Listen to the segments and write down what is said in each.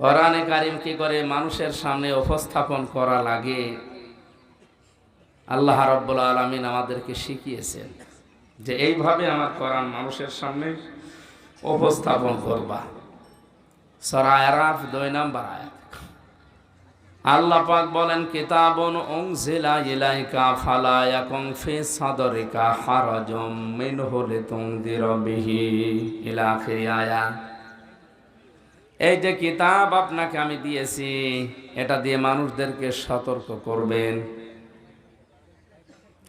কোরআনে কারিম কি করে? মানুষের সামনে উপস্থাপন করা লাগে। আল্লাহ রব্বুল আলমিন আমাদেরকে শিখিয়েছেন যে এইভাবে আমার কোরআন মানুষের সামনে উপস্থাপন করবা। সরা আরাফ দুই নাম্বার আয়াত। আল্লাহ পাক বলেন, কিতাবুন উনজিলা ইলাইকা ফালা ইয়াকুম ফি সাদরিকা হারাজুম মিনহু লিতুনদিরা বিহি ইলা আখির আয়াত। এই যে কিতাব আপনাকে আমি দিয়েছি, এটা দিয়ে মানুষদেরকে সতর্ক করবেন।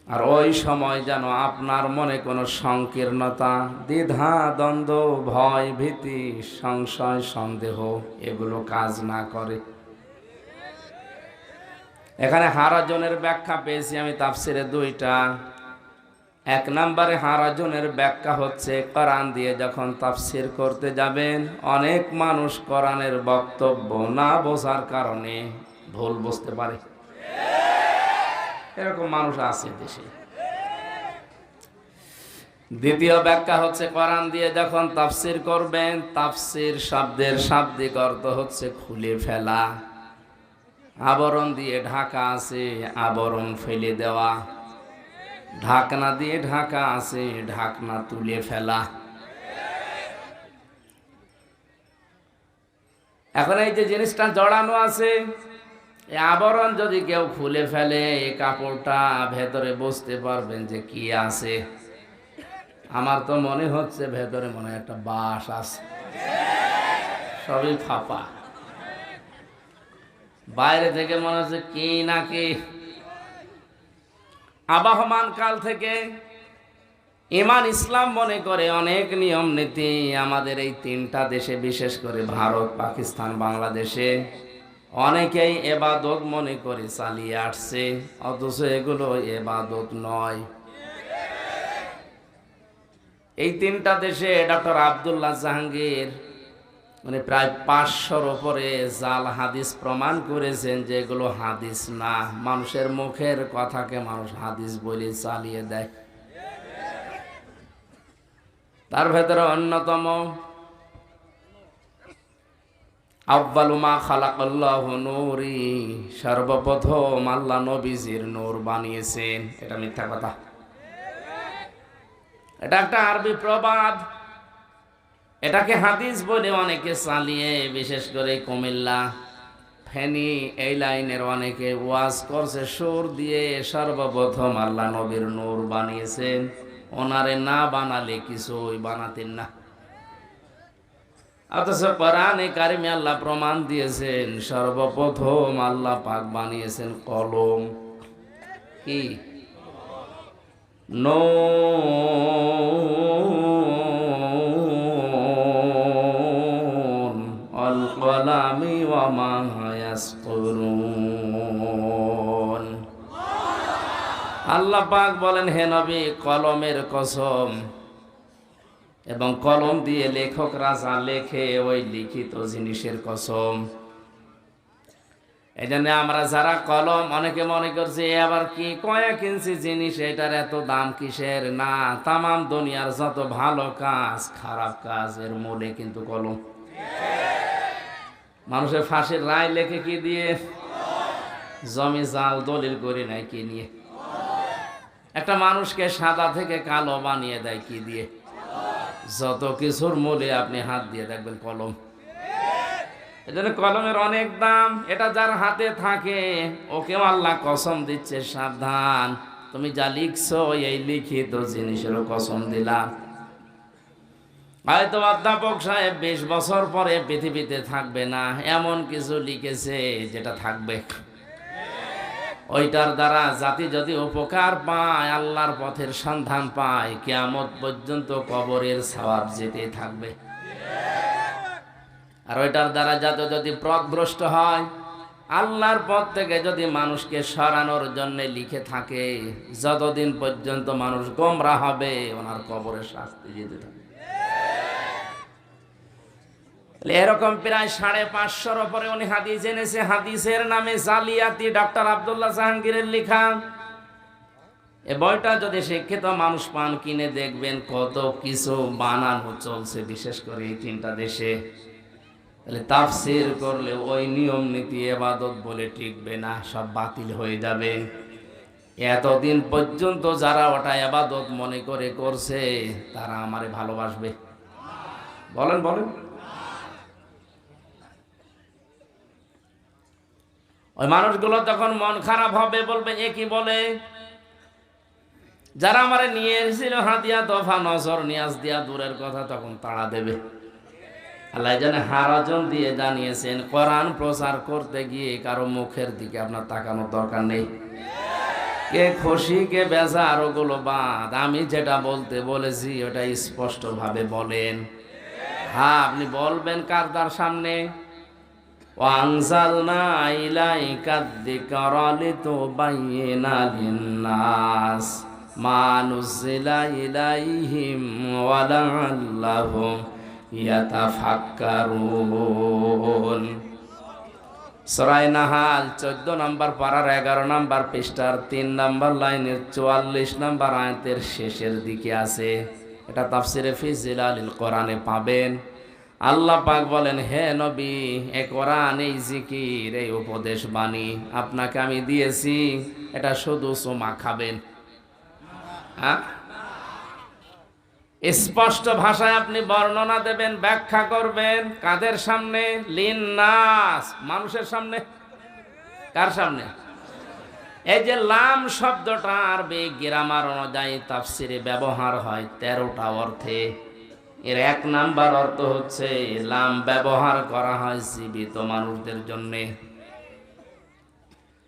আর ওই সময় যেন আপনার মনে কোনো সংকীর্ণতা, দ্বিধা, দ্বন্দ্ব, ভয়, ভীতি, সংশয়, সন্দেহ, এগুলো কাজ না করে। এখানে হারাজনের ব্যাখ্যা পেয়েছি আমি তাফসিরে দুইটা। এক নম্বরে হারাজনের ব্যাখ্যা হচ্ছে, কোরআন দিয়ে যখন তাফসির করতে যাবেন, অনেক মানুষ কোরআনের বক্তব্য না বোঝার কারণে ভুল বুঝতে পারে। এরকম মানুষ আছে দেশে। দ্বিতীয় ব্যাখ্যা হচ্ছে, কোরআন দিয়ে যখন তাফসির করবেন, তাফসির শব্দের শাব্দিক অর্থ হচ্ছে খুলে ফেলা। আবরণ দিয়ে ঢাকা আছে, আবরণ ফেলে দেওয়া। ঢাকনা দিয়ে ঢাকা আছে, ঢাকনা তুলে ফেলা। এখন এই যে জিনিসটা জড়ানো আছে, এই আবরণ যদি কেউ খুলে ফেলে, এই কাপড়টা ভেতরে বসতে পারবেন যে কি আছে। আমার তো মনে হচ্ছে ভেতরে মনে একটা বাস আছে। সবই ফাঁপা। বাইরে থেকে মনে হচ্ছে কি না কি আবাহমান কাল থেকে ইমান ইসলাম মনে করে অনেক নিয়ম নীতি আমাদের এই তিনটা দেশে, বিশেষ করে ভারত, পাকিস্তান, বাংলাদেশে অনেকেই এবাদত মনে করে চালিয়ে আসছে, অথচ এগুলো এবাদত নয়। এই তিনটা দেশে ডক্টর আবদুল্লাহ জাহাঙ্গীর মানে প্রায় পাঁচশোর ওপরে জাল হাদিস প্রমাণ করেছেন যে এগুলো হাদিস না। মানুষের মুখের কথাকে মানুষ হাদিস বলে চালিয়ে দেয়। তার ভেতরে অন্যতম আব্বালুমা খালাকাল্লাহ নূরি, সর্বপ্রথম আল্লাহ নবীজির নূর বানিয়েছেন। এটা মিথ্যা কথা। এটা একটা আরবি প্রবাদ। এটাকে হাদিস বলে অনেকে চালিয়ে, বিশেষ করে কুমিল্লা। ফেনি এই লাইনের অনেকে ওয়াজ করছে, সুর দিয়ে সর্বপ্রথম আল্লাহ নবীর নূর বানিয়েছেন। ওনারে না বানালে কিছুই বানাতেন না। অথচ কোরআনে কারিমে আল্লাহ প্রমাণ দিয়েছেন, সর্বপ্রথম আল্লাহ পাক বানিয়েছেন কলম। কি? নো আল্লাহ পাক বলেন, হে নবী, কলমের কসম। এবং কলম দিয়ে লেখকরা যা লেখে ওই লিখিত জিনিসের কসম। এই জন্য আমরা যারা কলম, অনেকে মনে করছে আবার কি কয়েক ইঞ্চি জিনিস, এটার এত দাম কিসের? না, তামাম দুনিয়ার যত ভালো কাজ, খারাপ কাজের মূলে কিন্তু কলম। মানুষের ফাঁসির রায় লেখে কি দিয়ে? জমি জাল দলিল করে নাই কি নিয়ে? একটা মানুষকে সাদা থেকে কালো বানিয়ে দেয় কি দিয়ে? যত কিছুর মূলে আপনি হাত দিয়ে দেখবেন কলম। এজন্য কলমের অনেক দাম, এটা যার হাতে থাকে ওকে আল্লাহ কসম দিচ্ছে সাবধান। তুমি যা লিখছো, এই লিখিত জিনিসেরও কসম দিলাম হয়তো অধ্যাপক সাহেব বিশ বছর পরে পৃথিবীতে থাকবে না, এমন কিছু লিখেছে যেটা থাকবে। ওইটার দ্বারা জাতি যদি উপকার পায়, আল্লাহর পথের সন্ধান পায়, কেয়ামত পর্যন্ত কবরের সওয়াব যেতে থাকবে। আর ওইটার দ্বারা যাতে যদি পথভ্রষ্ট হয়, আল্লাহর পথ থেকে যদি মানুষকে সরানোর জন্য লিখে থাকে, যতদিন পর্যন্ত মানুষ গোমরা হবে, ওনার কবরের শাস্তি যেতে থাকে এরকম প্রায় সাড়ে পাঁচশোর ওপরে উনি হাদিস এনেছে, হাদিসের নামে জালিয়াতি ডক্টর আবদুল্লাহ জাহাঙ্গীরের লেখা। এ বইটা যদি শিক্ষিত মানুষ পান, কিনে দেখবেন কত কিছু বানানো চলছে, বিশেষ করে এই তিনটা দেশে। তাহলে তাফসির করলে ওই নিয়ম নীতি, এবাদত বলে টিকবে না, সব বাতিল হয়ে যাবে। এতদিন পর্যন্ত যারা ওটা এবাদত মনে করে করছে, তারা আমারে ভালোবাসবে। বলেন বলেন। ওই মানুষগুলো তখন মন খারাপ হবে, বলবে, এ কি বলে? যারা আমারে নিয়ে এসেছিল হাতিয়া দফা নজর নিয়াজ দিয়া দূরের কথা তখন তাড়া দেবে। আল্লাহ জানে হারাজন দিয়ে জানিয়েছেন, কোরআন প্রচার করতে গিয়ে কারও মুখের দিকে আপনার তাকানোর দরকার নেই। কে খুশি, কে বেজার, ওগুলো বাদ। আমি যেটা বলতে বলেছি, ওটা স্পষ্টভাবে বলেন। হ্যাঁ আপনি বলবেন কার তার সামনে। وأنزلنا إليك الذكر لتبين للناس ما نزل إليهم ولعلهم يتفكرون সরাই নাহাল চোদ্দ নম্বর পাড়ার এগারো নম্বর পৃষ্ঠার তিন নম্বর লাইনের চুয়াল্লিশ নম্বর আয়াতের শেষের দিকে আছে এটা তাফসিরে ফিজিল আলিল কোরআনে পাবেন আল্লাহ পাক বলেন, হে নবী, এ কোরআন, এই জিকির, এই উপদেশ বাণী আপনাকে আমি দিয়েছি, এটা শুধু সোমা খাবেন। হ্যাঁ? স্পষ্ট ভাষায় আপনি বর্ণনা দেবেন, ব্যাখ্যা করবেন। কাদের সামনে? লিন্নাস। মানুষের সামনে? কার সামনে? এই যে লাম শব্দটা আরবি, গ্রামার অনুযায়ী তাফসিরে ব্যবহার হয় তেরোটা অর্থে। এর এক নাম্বার অর্থ হচ্ছে লাম ব্যবহার করা হয় জীবিত মানুষদের জন্যে।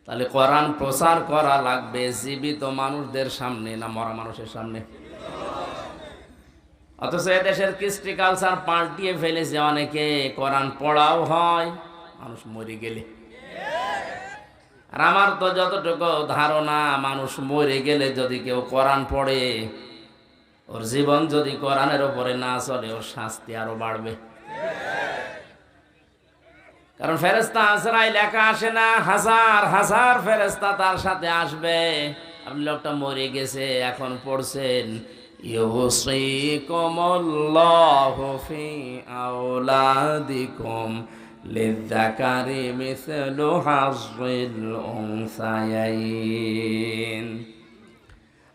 তাহলে কোরআন প্রচার করা লাগবে জীবিত মানুষদের সামনে না মরা মানুষের সামনে? অথচ দেশের কৃষ্টি কালচার পাল্টিয়ে ফেলেছে অনেকে, কোরআন পড়াও হয়, মানুষ মরে গেলে। আর আমার তো যতটুকু ধারণা, মানুষ মরে গেলে যদি কেউ কোরআন পড়ে ওর জীবন যদি কোরআনের ওপরে না চলে, ওর শাস্তি আরও বাড়বে। কারণ ফেরেস্তা আজরাই লেখা আসে না, হাজার হাজার ফেরেস্তা তার সাথে আসবে। আপনি লোকটা মরে গেছে, এখন পড়ছেন লিযাকারি মিসলু হাযিল উনসায়াইন।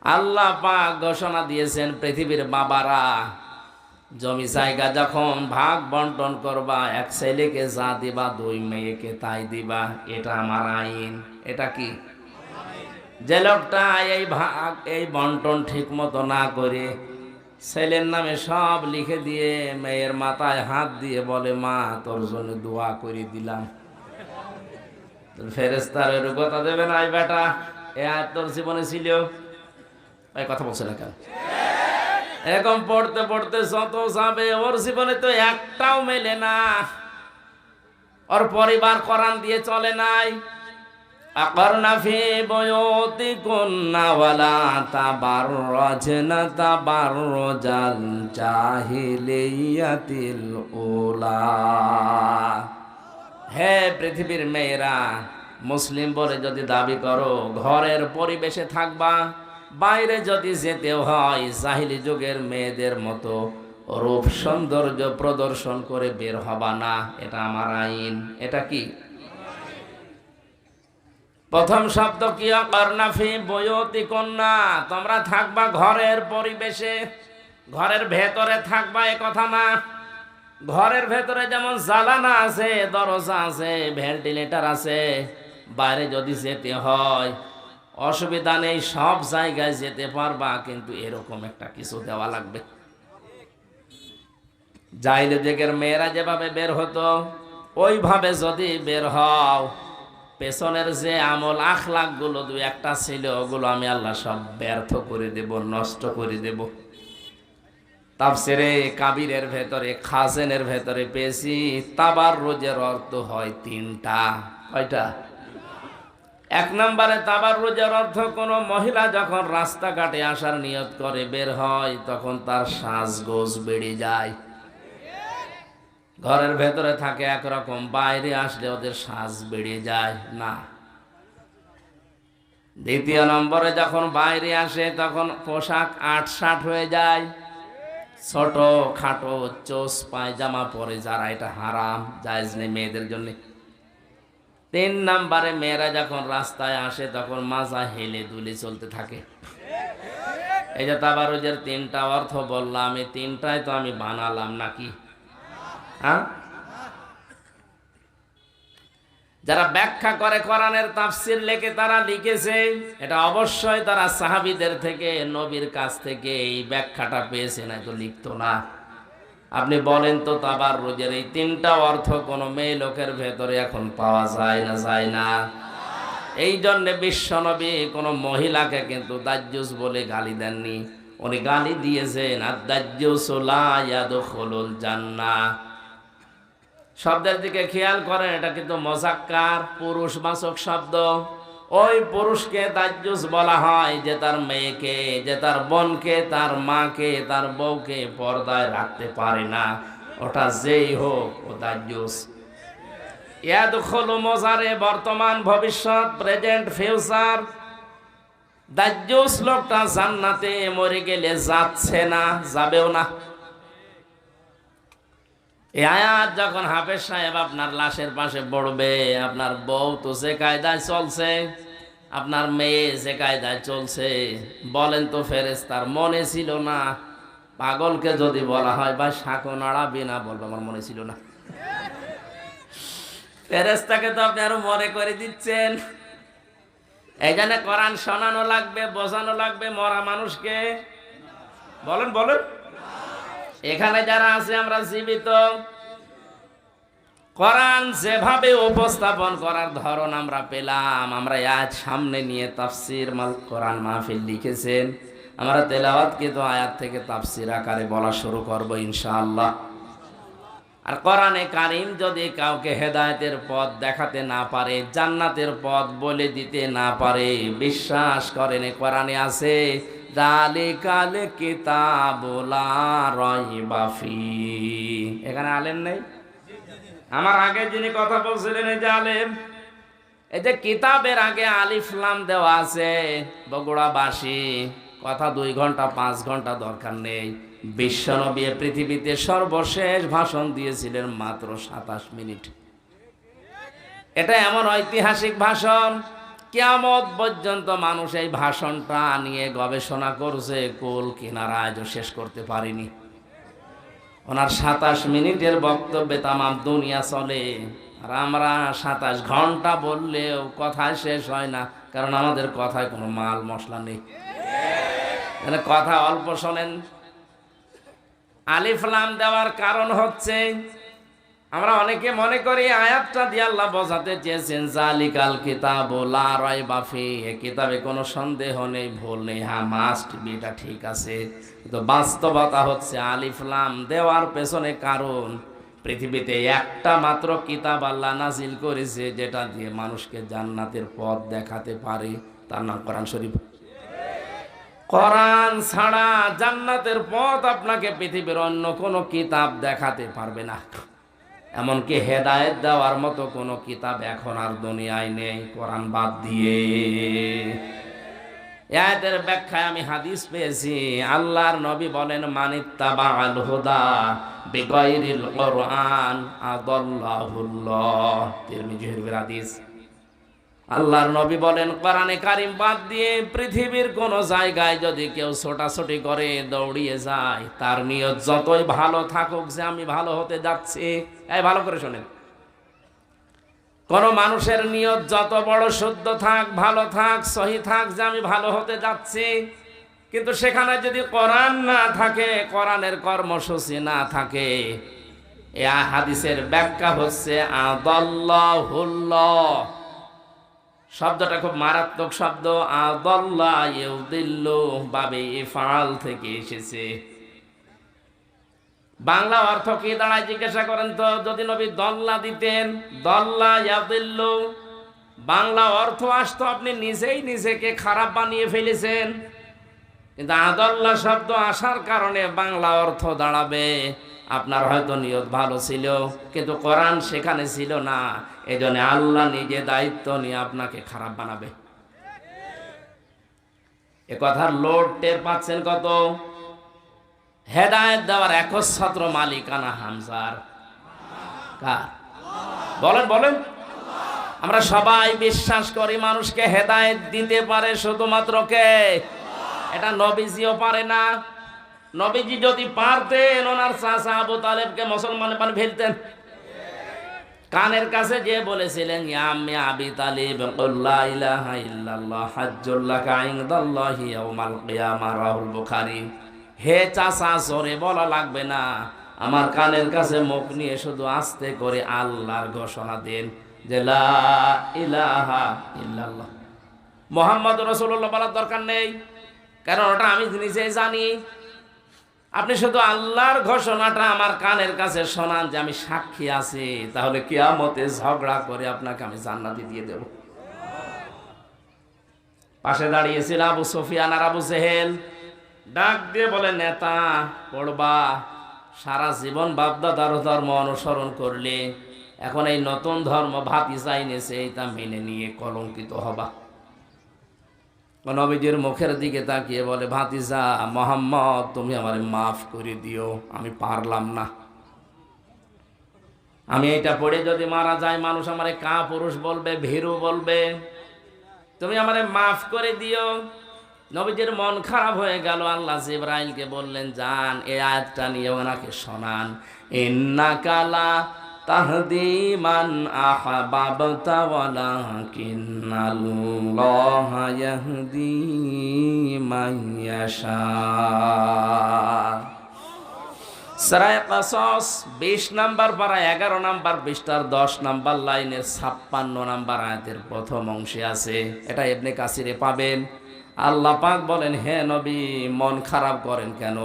আল্লাহ পাক ঘোষণা দিয়েছেন পৃথিবীর বাবারা, জমি জায়গা যখন ভাগ বন্টন করবা, এক ছেলেকে যা দিবা, দুই মেয়েকে তাই দিবা, এটা আমার আইন। এটা কি? যে লোকটা এই ভাগ, এই বন্টন ঠিক মতো না করে ছেলের নামে সব লিখে দিয়ে মেয়ের মাথায় হাত দিয়ে বলে, মা, তোর জন্য দোয়া করে দিলাম। ফেরেস্তার এর কথা দেবে না বেটা। এ আর তোর জীবনে ছিল? কথা বলছে না কেন? এরকম পড়তে পড়তে যত যাবে, ওর জীবনে তো একটাও মেলে না। ওর পরিবার করান দিয়ে চলে নাই। হে পৃথিবীর মেয়েরা, মুসলিম বলে যদি দাবি করো, ঘরের পরিবেশে থাকবা বাইরে যদি যেতে হয়, জাহিলি যুগের মেয়েদের মতো রূপ সৌন্দর্য প্রদর্শন করে বের হবা না, এটা আমার আইন। এটা কি? প্রথম শব্দ কি? কর্ণাফি বয়তি কন্যা, তোমরা থাকবা ঘরের পরিবেশে, ঘরের ভেতরে থাকবা এ কথা না। ঘরের ভেতরে যেমন জ্বালানা আছে, দরজা আছে, ভেন্টিলেটার আছে, বাইরে যদি যেতে হয় অসুবিধা নেই, সব জায়গায় যেতে পারবা, কিন্তু এরকম একটা কিছু দেওয়া লাগবে। যাইলে দেখের মেয়েরা যেভাবে বের হতো, ওইভাবে যদি বের হও, পেছনের যে আমল আখলাখগুলো দু একটা ছিল, ওগুলো আমি আল্লাহ সব ব্যর্থ করে দেব, নষ্ট করে দেব। তাপসেরে কাবিরের ভেতরে, খাজেনের ভেতরে পেয়েছি তাবার রোজের অর্থ হয় তিনটা। কয়টা? এক নম্বরে তাবার রোজের অর্থ, কোনো মহিলা যখন রাস্তাঘাটে আসার নিয়ত করে বের হয়, তখন তার সাজগোজ বেড়ে যায়। ঘরের ভেতরে থাকে একরকম, বাইরে আসলে ওদের শ্বাস বেড়ে যায় না। দ্বিতীয় নম্বরে যখন বাইরে আসে, তখন পোশাক আট ষাট হয়ে যায়। ছোট খাটো চোস, পায়জামা পরে যারা, এটা হারাম, জায়েজ নেই মেয়েদের জন্য। তিন নাম্বারে মেয়েরা যখন রাস্তায় আসে, তখন মাজা হেলে দুলে চলতে থাকে। এই যে তাবারুজের তিনটা অর্থ বললাম, এই তিনটাই তো আমি বানালাম নাকি? হ্যাঁ? যারা ব্যাখ্যা করে কোরআনের তাফসির লেখে, তারা লিখেছে, এটা অবশ্যই তারা সাহাবিদের থেকে, নবীর কাছ থেকে এই ব্যাখ্যাটা পেয়েছে না তো লিখতো না। আপনি বলেন তো তাবার রোজের এই তিনটা অর্থ কোনো মেয়ে লোকের ভেতরে এখন পাওয়া যায় না যায় না? এই জন্যে বিশ্বনবী কোনো মহিলাকে কিন্তু দাজ্জুস বলে গালি দেননি। উনি গালি দিয়েছেন, আর দাজ্জুসুলা জান্নাহ। শব্দের দিকে খেয়াল করেন, এটা কিন্তু মজাক্কার পুরুষ বাচক শব্দ। ওই পুরুষকে দাজ্জুস বলা হয় যে তার মেয়েকে, যে তার বোনকে, তার মাকে, তার বউকে পর্দায় রাখতে পারে না। ওটা যেই হোক, ও দাজ্জুস ইয়াদখুলু মজারে বর্তমান ভবিষ্যৎ, প্রেজেন্ট ফিউচার। দাজ্জুস লোকটা জান্নাতে মরে গেলে যাচ্ছে না, যাবেও না। এই আয়াত যখন হাফেজ সাহেব আপনার লাশের পাশে পড়বে, আপনার বউ তো যে কায়দায় চলছে, আপনার মেয়ে যে কায়দায় চলছে, বলেন তো ফেরেস তার মনে ছিল না? পাগলকে যদি বলা হয় বা শাঁকো নাড়াবি না, বলবে, আমার মনে ছিল না। ফেরেস্তাকে তো আপনি আরও মনে করে দিচ্ছেন। এই জন্য কোরআন শোনানো লাগবে, বোঝানো লাগবে মরা মানুষকে। বলেন বলেন। এখানে যারা আছে, আমরা জীবিত। কোরআন যেভাবে উপস্থাপন করার ধরন আমরা পেলাম। আমরা আজ সামনে নিয়ে তাফসির মাল কোরআন মাহফিল লিখেছেন। আমরা তেলাওয়াত কিন্তু আয়াত থেকে তাফসির আকারে বলা শুরু করব ইনশাআল্লাহ। আর কোরআনে কারিম যদি কাউকে হেদায়েতের পথ দেখাতে না পারে, জান্নাতের পথ বলে দিতে না পারে, বিশ্বাস করেন কোরআনে আছে দালিকাল কিতাবুলা রাইবা ফি। এখানে আলেম নেই? আমার আগে যিনি কথা বলছিলেন, এই যে আলেম, এই যে কিতাবের আগে আলিফলাম দেওয়া আছে, বগুড়াবাসী, কথা দুই ঘণ্টা, পাঁচ ঘণ্টা দরকার নেই। বিশ্বনবী পৃথিবীতে সর্বশেষ ভাষণ দিয়েছিলেন মাত্র সাতাশ মিনিট। এটা এমন ঐতিহাসিক ভাষণ কেমন পর্যন্ত মানুষ এই ভাষণটা নিয়ে গবেষণা করছে, কোল কিনারা আজও শেষ করতে পারিনি। ওনার সাতাশ মিনিটের বক্তব্যে তামাম দুনিয়া চলে, আর আমরা সাতাশ ঘণ্টা বললেও কথায় শেষ হয় না, কারণ আমাদের কথায় কোনো মাল মশলা নেই। মানে কথা অল্প শোনেন। আলিফলাম দেওয়ার কারণ হচ্ছে আমরা অনেকে মনে করি আয়াতটা দিয়ে আল্লাহ বোঝাতে চেয়েছেন, জালিকাল কিতাব লা রাইবা ফি এ কিতাবে কোনো সন্দেহ নেই, ভুল নেই। হ্যাঁ মাস্ট বিটা ঠিক আছে। কিন্তু বাস্তবতা হচ্ছে আলিফলাম দেওয়ার পেছনে কারণ, পৃথিবীতে একটা মাত্র কিতাব আল্লাহ নাজিল করেছে, যেটা দিয়ে মানুষকে জান্নাতের পথ দেখাতে পারে। তার নাম কোরআন শরীফ। কোরআন ছাড়া জান্নাতের পথ আপনাকে পৃথিবীর অন্য কোনো কিতাব দেখাতে পারবে না। এমনকি হেদায়েত দেওয়ার মতো কোনো কিতাব এখন আর দুনিয়ায় নেই, কোরআন বাদ দিয়ে। এদের ব্যাখ্যায় আমি হাদিস পেয়েছি, আল্লাহর নবী বলেন মানিত্তাবা আল হুদা বিগাইরিল কোরআন আদাল্লাহুল্লাহ। তিরমিজির হাদিস। আল্লাহর নবী বলেন, কোরআনে কারিম বাদ দিয়ে পৃথিবীর কোন জায়গায় যদি কেউ ছোটাছুটি করে, দৌড়িয়ে যায়, তার নিয়ত যতই ভালো থাকুক যে আমি ভালো হতে যাচ্ছি। এই, ভালো করে শোনেন। কোন মানুষের নিয়ত যত বড় শুদ্ধ থাক, ভালো থাক, সহি থাক যে আমি ভালো হতে যাচ্ছি, কিন্তু সেখানে যদি কোরআন না থাকে, কোরআনের কর্মসূচি না থাকে, এ হাদিসের ব্যাখ্যা হচ্ছে, আদল্লাহুল্লাহ। শব্দটা খুব মারাত্মক শব্দ। আদল্লা বাবে ইফাল থেকে এসেছে। বাংলা অর্থ কি দাঁড়ায় জিজ্ঞাসা করেন তো, যদি নবী দল্লা দিতেন, দল্লা ইয়াদিল্লু, বাংলা অর্থ আসতো আপনি নিজেই নিজেকে খারাপ বানিয়ে ফেলেছেন। কিন্তু আদল্লা শব্দ আসার কারণে বাংলা অর্থ দাঁড়াবে। আপনার হয়তো নিয়ত ভালো ছিল, কিন্তু কোরআন সেখানে ছিল না। এই জন্য আল্লাহ নিজে দায়িত্ব নিয়ে আপনাকে খারাপ বানাবে। এ কথার লোড টের পাচ্ছেন কত? হেদায়েত দেওয়ার একচ্ছত্র মালিকানা হামজার। বলেন বলেন। আমরা সবাই বিশ্বাস করি মানুষকে হেদায়েত দিতে পারে শুধুমাত্র কে? এটা নবীজিও পারে না। নবীজি যদি পারতেন, ওনার চাচা আবু তালেবকে মুসলমান মানে ফেলতেন। কানের কাছে যে বলেছিলেন, ইয়া আম্মি আবি তালিব লা ইলাহা ইল্লাল্লাহ হাজ্জুল্লাহ ইনদাল্লাহি ইয়াউমাল কিয়ামা রাহুল বুখারী। হে চাচা, জোরে বলা লাগবে না। আমার কানের কাছে মুখ নিয়ে শুধু আস্তে করে আল্লাহর ঘোষণা দেন যে লা ইলাহা ইল্লাল্লাহ। মোহাম্মদ রসুল্লাহ বলার দরকার নেই। কারণ ওটা আমি নিজেই জানি। আপনি শুধু আল্লাহর ঘোষণাটা আমার কানের কাছে শোনান যে আমি সাক্ষী আছি, তাহলে কিয়ামতে ঝগড়া করে আপনাকে আমি জান্নাতি দিয়ে দেব। পাশে দাঁড়িয়েছিল আবু সফিয়ান আর আবু সেহেল ডাক দিয়ে বলে, নেতা, পড়বা। সারা জীবন বাপদাদার ধর্ম অনুসরণ করলে এখন এই নতুন ধর্ম ভাতি চাইনেছে এইটা মেনে নিয়ে কলঙ্কিত হবা। নবীজির মুখের দিকে তাকিয়ে বলে, ভাতিজা, মোহাম্মদ, তুমি আমারে মাফ করে দিও, আমি পারলাম না। আমি এটা পড়ে যদি মারা যায়, মানুষ আমারে কা পুরুষ বলবে, ভীরু বলবে, তুমি আমারে মাফ করে দিও। নবীজির মন খারাপ হয়ে গেল। আল্লাহ জিব্রাইলকে বললেন যান এই আয়াতটা নিয়ে ওনাকে শোনান। ইন্নাকালা তাহদি মান আহবাবতা ওয়ালাকিন্নাল্লাহ ইয়াহদি মান ইয়াশা। সরায় কাসস বিশ নাম্বার পারা এগারো নাম্বার বিশটার দশ নাম্বার লাইনের ছাপ্পান্ন নাম্বার আয়াতের প্রথম অংশে আছে। এটা এমনি কাসিরে পাবেন। আল্লাহ পাক বলেন, হে নবী, মন খারাপ করেন কেন?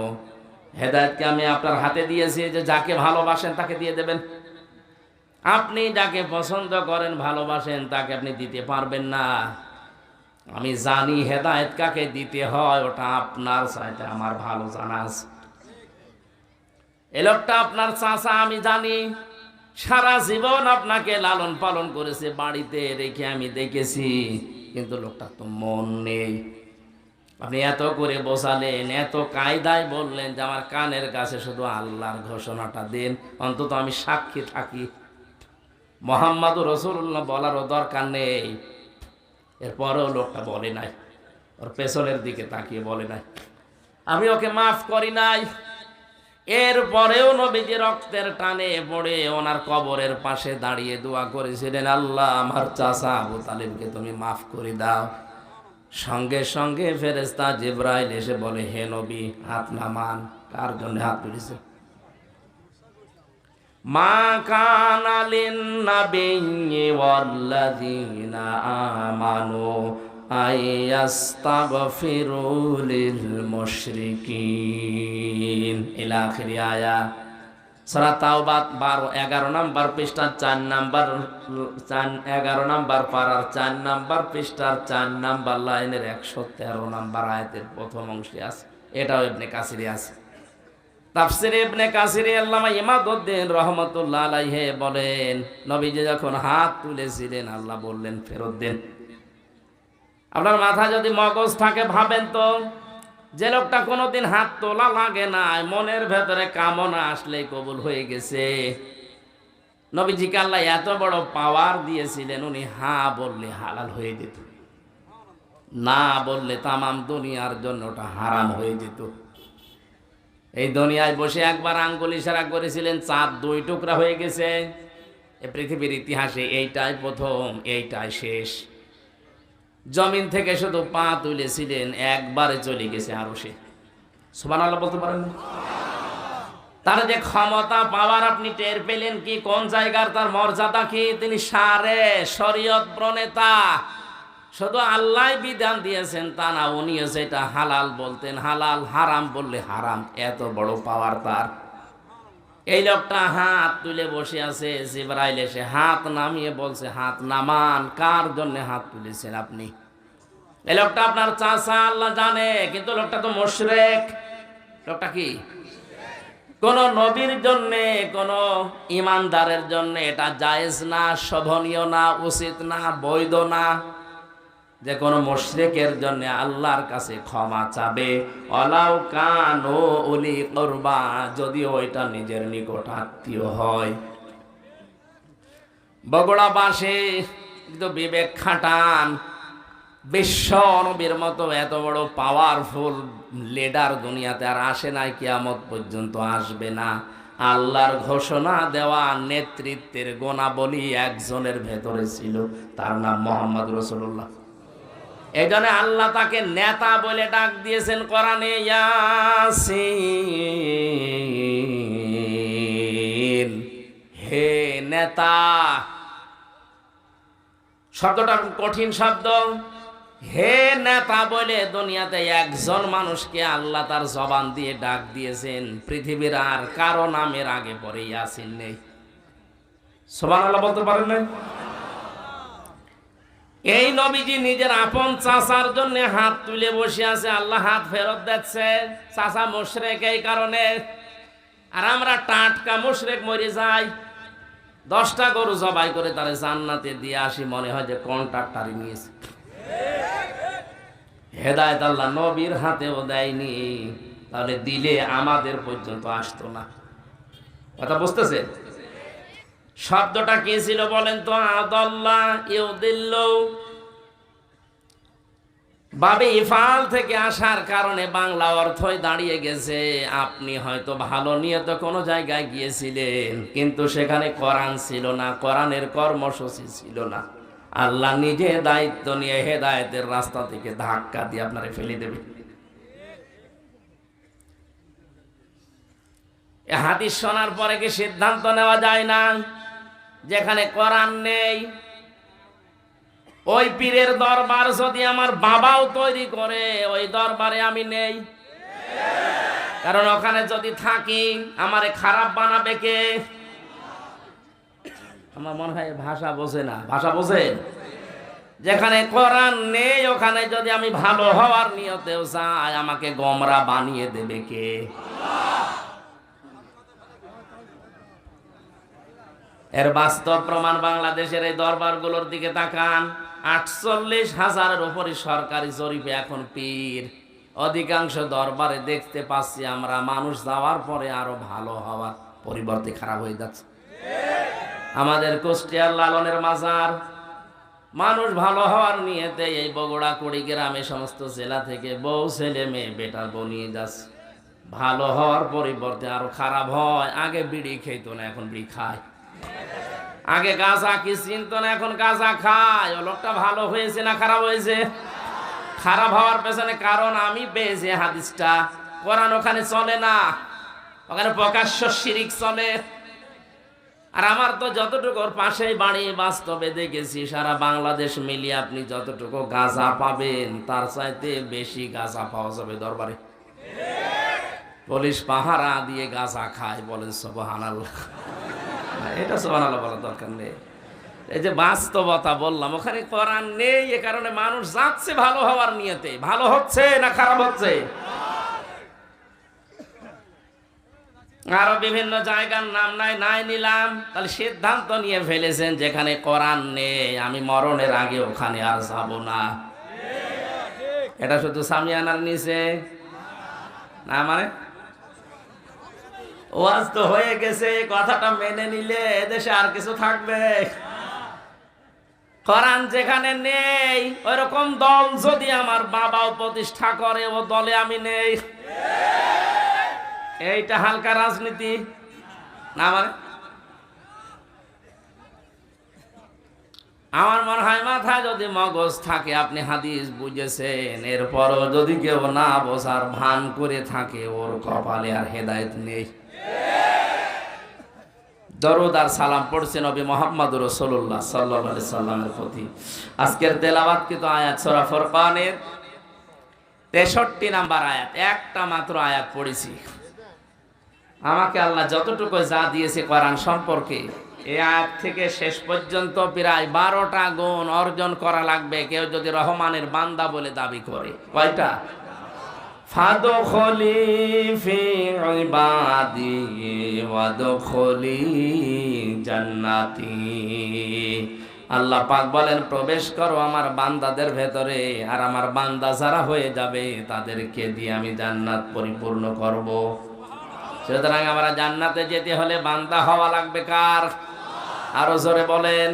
হেদায়তকে আমি আপনার হাতে দিয়েছি যে যাকে ভালোবাসেন তাকে দিয়ে দেবেন। আপনি যাকে পছন্দ করেন, ভালোবাসেন, তাকে আপনি দিতে পারবেন না। আমি জানি হেদায়ত কাকে দিতে হয়, ওটা আপনার চাইতে আমার ভালো জানা আছে। এ লোকটা আপনার চাচা, আমি জানি। সারা জীবন আপনাকে লালন পালন করেছে, বাড়িতে রেখে আমি দেখেছি, কিন্তু লোকটা তো মন নেই। আপনি এত করে বসালেন, এত কায়দায় বললেন যে আমার কানের কাছে শুধু আল্লাহর ঘোষণাটা দেন, অন্তত আমি সাক্ষী থাকি। মোহাম্মদ রসুল্লাহ বলারও দরকার নেই। এরপরেও লোকটা বলে নাই। ওর পেছনের দিকে তাকিয়ে বলে নাই। আমি ওকে মাফ করি নাই। এরপরেও নবীজি রক্তের টানে পড়ে ওনার কবরের পাশে দাঁড়িয়ে দোয়া করেছিলেন, আল্লাহ, আমার চাচা আবু তালিমকে তুমি মাফ করে দাও। সঙ্গে সঙ্গে ফেরেস্তা জিব্রাইল এসে বলে, হে নবী, হাত নামান। কার জন্য হাত তুলেছে? মা কানালিন নাবিয়্যি ওয়াল্লাযীনা আমানু আয়াস্তাগফিরু লিল মুশরিকিন। ইলা আখিরি আয়া। সূরা তাওবা 12 11 নাম্বার পৃষ্ঠার 4 নাম্বার 4 11 নাম্বার পারার 4 নাম্বার পৃষ্ঠার 4 নাম্বার লাইনের 113 নাম্বার আয়াতের প্রথম অংশে আছে। এটাও ইবনে কাসিরে আছে। বলেন, নবীজি যখন হাত তুলেছিলেন, আল্লাহ বললেন, ফেরত আপনার মাথা যদি মগজ থাকে, ভাবেন তো, যে লোকটা কোনোদিন হাত তোলা লাগে না মনের ভেতরে কামনা আসলেই কবুল হয়ে গেছে। নবীজিকে আল্লাহ এত বড় পাওয়ার দিয়েছিলেন, উনি হা বললে হালাল হয়ে যেত। না বললে তামাম দুনিয়ার জন্য ওটা হারাম হয়ে যেত। এই দুনিয়ায় বসে একবার আঙ্গুল ইশারা করেছিলেন, চাঁদ দুই টুকরা হয়ে গেছে। এ পৃথিবীর ইতিহাসে এইটাই প্রথম, এইটাই শেষ। জমিন থেকে শুধু পা তুলেছিলেন, একবারে চলে গেছে আরও সে। সোমান বলতে পারেন? তার যে ক্ষমতা, পাওয়ার আপনি টের পেলেন কি? কোন জায়গার তার মর্যাদা কি? তিনি সারে শরীয়ত প্রণেতা। শুধু আল্লাহ বিধান দিয়েছেন তা না উনিও সেটা হালাল বলতেন। হালাল হারাম বললে হারাম, এত বড় পাওয়ার তার। এই লোকটা হাত তুলে বসে আছে, জিব্রাইল এসে হাত নামিয়ে বলছে, হাত নামান, কার জন্য হাত তুলেছেন আপনি? এই লোকটা আপনার চাচা, আল্লাহ জানে, কিন্তু লোকটা তো মোশরেক। লোকটা কি? কোন নবীর জন্য, কোন ইমানদারের জন্য এটা জায়েজ না, শোভনীয় না, উচিত না, বৈধ না। যে কোনো মুশরিকের জন্য আল্লাহর কাছে ক্ষমা চাবে। অলাউ কানো উলি করবা, যদিও ওইটা নিজের নিকট আত্মীয় হয়। বগুড়া বাসে কিন্তু বিবেক খাটান। বিশ্ব নবীর মতো এত বড় পাওয়ারফুল লিডার দুনিয়াতে আর আসে নাই, কিয়ামত পর্যন্ত আসবে না। আল্লাহর ঘোষণা দেওয়া নেতৃত্বের গোনাবলী একজনের ভেতরে ছিল, তার নাম মোহাম্মদ রসুল্লাহ এই জন্য আল্লাহ তাকে নেতা বলে ডাক দিয়েছেন কোরআনে হে নেতা, শব্দটা কঠিন শব্দ। হে নেতা বলে দুনিয়াতে একজন মানুষকে আল্লাহ তার জবান দিয়ে ডাক দিয়েছেন, পৃথিবীর আর কারও নামের আগে পরে ইয়াসিন নেই। সোবান আল্লাহ বলতে পারেন না এই নবীজি নিজের আপন চাচার জন্য হাত তুলে বসে আছে, আল্লাহ হাত ফেরত দিচ্ছে। চাচা মুশরেক এই কারণে। আর আমরা টাটকা মুশরেক মরে যাই। দশটা গরু জবাই করে তারা জান্নাতে দিয়ে আসি, মনে হয় যে কন্ট্রাক্টারি নিয়েছে। হেদায়ত আল্লাহ নবীর হাতেও দেয়নি। তাহলে দিলে আমাদের পর্যন্ত আসতো না। কথা বুঝতেছে? শব্দটা কি ছিল বলেন তো? আদল্লাহ ইউ দিল্ল বাবে ইফাল থেকে আসার কারণে বাংলা অর্থই দাঁড়িয়ে গেছে। আপনি হয়তো ভালো নিয়ে তো কোনো জায়গায় গিয়েছিলেন, কিন্তু সেখানে কোরআন ছিল না, কোরআনের কর্মসূচি ছিল না। আল্লাহ নিজে দায়িত্ব নিয়ে হেদায়েতের রাস্তা থেকে ধাক্কা দিয়ে আপনারে ফেলে দেবে। হাদিস শোনার পরে কি সিদ্ধান্ত নেওয়া যায় না? যেখানে কোরআন নেই, ওই পীরের দরবার যদি আমার বাবাও তৈরি করে, ওই দরবারে আমি নেই। কারণ ওখানে যদি থাকি, আমারে খারাপ বানাবে কে? আমার মনে হয় ভাষা বোঝে না। ভাষা বোঝে? যেখানে কোরআন নেই, ওখানে যদি আমি ভালো হওয়ার নিয়তেও চাই আমাকে গমরা বানিয়ে দেবে কে? এর বাস্তব প্রমাণ বাংলাদেশের এই দরবারগুলোর দিকে তাকান। আটচল্লিশ হাজারের উপরে সরকারি জরিপে এখন পীর। অধিকাংশ দরবারে দেখতে পাচ্ছি আমরা, মানুষ যাওয়ার পরে আরও ভালো হওয়ার পরিবর্তে খারাপ হয়ে যাচ্ছে। আমাদের কুষ্টিয়ার লালনের মাজার, মানুষ ভালো হওয়ার নিয়েতে এই বগুড়া কুড়ি গ্রামে সমস্ত জেলা থেকে বউ, ছেলে, মেয়ে বেটা বনিয়ে যাচ্ছে। ভালো হওয়ার পরিবর্তে আরও খারাপ হয়। আগে বিড়ি খেত না, এখন বিড়ি খায়। আগে গাঁজা কি চিনত না, এখন গাঁজা খায়। ও লোকটা ভালো হয়েছে না খারাপ হয়েছে? খারাপ হওয়ার পেছনে কারণ আমি পেয়েছি হাদিসটা। কোরআন ওখানে চলে না। ওখানে প্রকাশ্য শিরিক চলে। আর আমার তো যতটুকু ওর পাশেই বাড়ি বাস্তবে দেখেছি, সারা বাংলাদেশ মিলিয়ে আপনি যতটুকু গাঁজা পাবেন, তার চাইতে বেশি গাঁজা পাওয়া যাবে দরবারে। পুলিশ পাহারা দিয়ে গাঁজা খায় বলেন, সবহানাল্লাহ। এটা সোহানাল্লাহ বলার দরকার নেই। এই যে বাস্তবতা বললাম, ওখানে কোরআন নেই, এ কারণে মানুষ যাচ্ছে ভালো হওয়ার নিয়তে। ভালো হচ্ছে না খারাপ হচ্ছে? আরও বিভিন্ন জায়গার নাম নাই নাই নিলাম। তাহলে সিদ্ধান্ত নিয়ে ফেলেছেন যেখানে কোরআন নেই, আমি মরণের আগে ওখানে আর যাব না। এটা শুধু সামিয়ানার নিচে? না মানে? ওয়াজ তো হয়ে গেছে কথাটা মেনে নিলে এদেশে আর কিছু থাকবে। কোরআন যেখানে নেই, ওইরকম দল যদি আমার বাবাও প্রতিষ্ঠা করে, ও দলে আমি নেই। এইটা হালকা রাজনীতি। না মানে? আমার মনে হয় মাথায় যদি মগজ থাকে, আপনি হাদিস বুঝেছেন, এরপরও যদি কেউ না বোঝার ভান করে থাকে, ওর কপালে আর হেদায়েত নেই। দরদ সালাম পড়ছে নবী মোহাম্মদ রসুল্লাহ সাল্লাহ সাল্লামের প্রতি। আজকের তেলাবাদ কিন্তু আয়াত সরা ফরকানের? তেষট্টি নাম্বার আয়াত, একটা মাত্র আয়াত পড়েছি। আমাকে আল্লাহ যতটুকু যা দিয়েছে কোরআন সম্পর্কে, এই আয়াত থেকে শেষ পর্যন্ত প্রায় বারোটা গুণ অর্জন করা লাগবে, কেউ যদি রহমানের বান্দা বলে দাবি করে। কয়টা? ফাদখলি ফি ইবাদি ওয়াদখলি জান্নাতি। আল্লাহ পাক বলেন, প্রবেশ করো আমার বান্দাদের ভেতরে, আর আমার বান্দা যারা হয়ে যাবে, তাদেরকে দিয়ে আমি জান্নাত পরিপূর্ণ করব। সুতরাং আমরা জান্নাতে যেতে হলে বান্দা হওয়া লাগবে কার? আরও জোরে বলেন।